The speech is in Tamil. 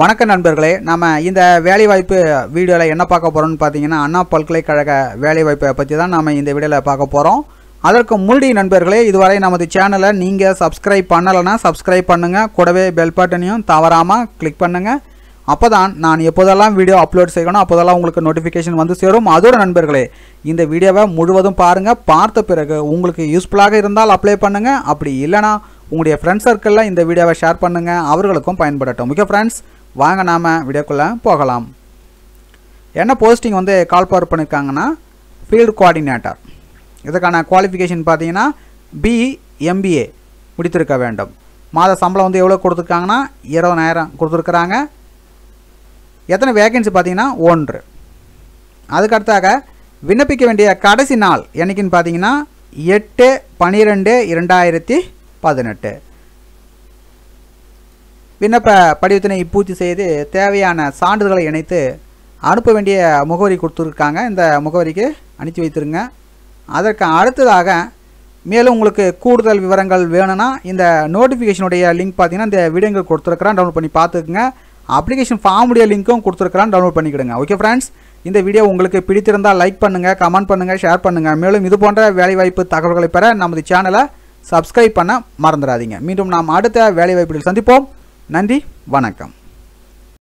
வணக்க நண்பர்களே நம்ம இந்த வேலைவாய்ப்பு வீடியோவில் என்ன பார்க்க போகிறோம்னு பார்த்தீங்கன்னா அண்ணா பல்கலைக்கழக வேலைவாய்ப்பை பற்றி தான் நம்ம இந்த வீடியோவில் பார்க்க போகிறோம் அதற்கு முன்னாடி நண்பர்களே இதுவரை நமது சேனலை நீங்கள் சப்ஸ்கிரைப் பண்ணலைன்னா சப்ஸ்கிரைப் பண்ணுங்கள் கூடவே பெல் பட்டனையும் தவறாமல் கிளிக் பண்ணுங்கள் அப்போ தான் நான் எப்போதெல்லாம் வீடியோ அப்லோட் செய்யணும் அப்போதெல்லாம் உங்களுக்கு நோட்டிஃபிகேஷன் வந்து சேரும். அதோட நண்பர்களே இந்த வீடியோவை முழுவதும் பாருங்கள் பார்த்த பிறகு உங்களுக்கு யூஸ்ஃபுல்லாக இருந்தால் அப்ளை பண்ணுங்கள் அப்படி இல்லைனா உங்களுடைய ஃப்ரெண்ட்ஸ் சர்க்கிளில் இந்த வீடியோவை ஷேர் பண்ணுங்கள் அவர்களுக்கும் பயன்படட்டும். ஓகே ஃப்ரெண்ட்ஸ் வாங்க நாம் வீடியோக்குள்ளே போகலாம். என்ன போஸ்டிங் வந்து கால் பவர் பண்ணியிருக்காங்கன்னா ஃபீல்டு கோஆர்டினேட்டர் இதுக்கான குவாலிஃபிகேஷன் பார்த்தீங்கன்னா பிஇ எம்பிஏ முடித்திருக்க வேண்டும். மாத சம்பளம் வந்து எவ்வளோ கொடுத்துருக்காங்கன்னா இருபதனாயிரம் கொடுத்துருக்குறாங்க. எத்தனை வேகன்சி பார்த்தீங்கன்னா ஒன்று. அதுக்கடுத்தாக விண்ணப்பிக்க வேண்டிய கடைசி நாள் என்னைக்குன்னு பார்த்தீங்கன்னா எட்டு பன்னிரெண்டு இரண்டாயிரத்தி பதினெட்டு. விண்ணப்ப படிவத்தினை பூர்த்தி செய்து தேவையான சான்றிதழ்களை இணைத்து அனுப்ப வேண்டிய முகவரி கொடுத்துருக்காங்க. இந்த முகவரிக்கு அனுப்பி வைத்துருங்க. அதற்கு அடுத்ததாக மேலும் உங்களுக்கு கூடுதல் விவரங்கள் வேணும்னா இந்த நோட்டிஃபிகேஷனுடைய லிங்க் பார்த்தீங்கன்னா இந்த வீடியோங்கள் கொடுத்துருக்குறான். டவுன்லோட் பண்ணி பார்த்துக்குங்க. அப்ளிகேஷன் ஃபார்முடைய லிங்க்கும் கொடுத்துருக்குறான். டவுன்லோட் பண்ணிக்கிடுங்க. ஓகே ஃப்ரெண்ட்ஸ் இந்த வீடியோ உங்களுக்கு பிடித்திருந்தால் லைக் பண்ணுங்கள் கமெண்ட் பண்ணுங்கள் ஷேர் பண்ணுங்கள் மேலும் இது போன்ற வேலைவாய்ப்பு தகவல்களை பெற நமது சேனலை சப்ஸ்கிரைப் பண்ண மறந்துடாதீங்க. மீண்டும் நாம் அடுத்த வேலைவாய்ப்புகள் சந்திப்போம். நன்றி வணக்கம்.